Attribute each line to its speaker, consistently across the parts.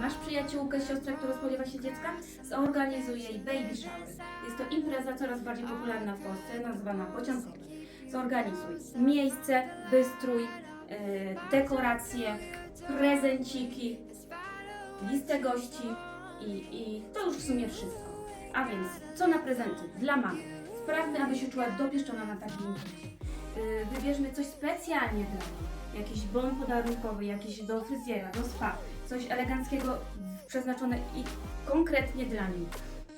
Speaker 1: Masz przyjaciółkę, siostrę, która spodziewa się dziecka? Zorganizuj jej baby shower. Jest to impreza coraz bardziej popularna w Polsce, nazywana pociągowe. Zorganizuj miejsce, wystrój, yy, dekoracje, prezenciki, listę gości i, i to już w sumie wszystko. A więc, co na prezenty dla mamy? Sprawmy, aby się czuła dopieszczona na takiej imprezie. Yy, Wybierzmy coś specjalnie dla niej. Jakiś bon podarunkowy, jakiś do fryzjera, do spa. Coś eleganckiego przeznaczone i konkretnie dla niej.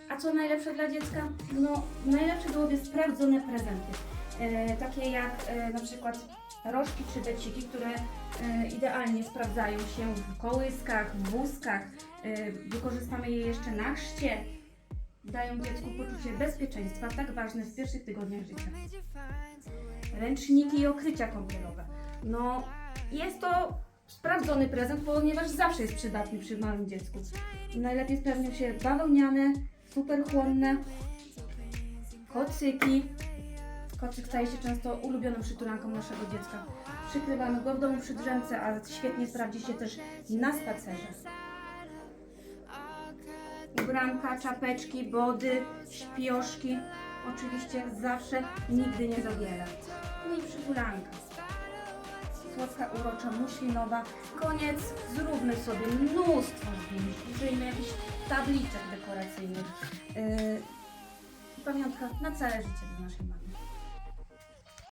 Speaker 1: A co najlepsze dla dziecka? No, najlepsze byłyby sprawdzone prezenty. E, takie jak e, na przykład rożki czy beciki, które e, idealnie sprawdzają się w kołyskach, w wózkach. E, wykorzystamy je jeszcze na chrzcie. Dają dziecku poczucie bezpieczeństwa, tak ważne w pierwszych tygodniach życia. Ręczniki i okrycia kąpielowe. No, jest to sprawdzony prezent, ponieważ zawsze jest przydatny przy małym dziecku. Najlepiej spełnią się bawełniane, super chłonne, kocyki. Kocyk staje się często ulubioną przytulanką naszego dziecka. Przykrywamy go w domu przy drzemce, ale świetnie sprawdzi się też na spacerze. Ubranka, czapeczki, body, śpioszki. Oczywiście zawsze, nigdy nie zabiera. No i przytulanka. Słodka, urocza, muślinowa. Koniec, zróbmy sobie mnóstwo zdjęć. Użyjmy jakichś tabliczek dekoracyjnych. Yy, pamiątka na całe życie dla naszej mamy.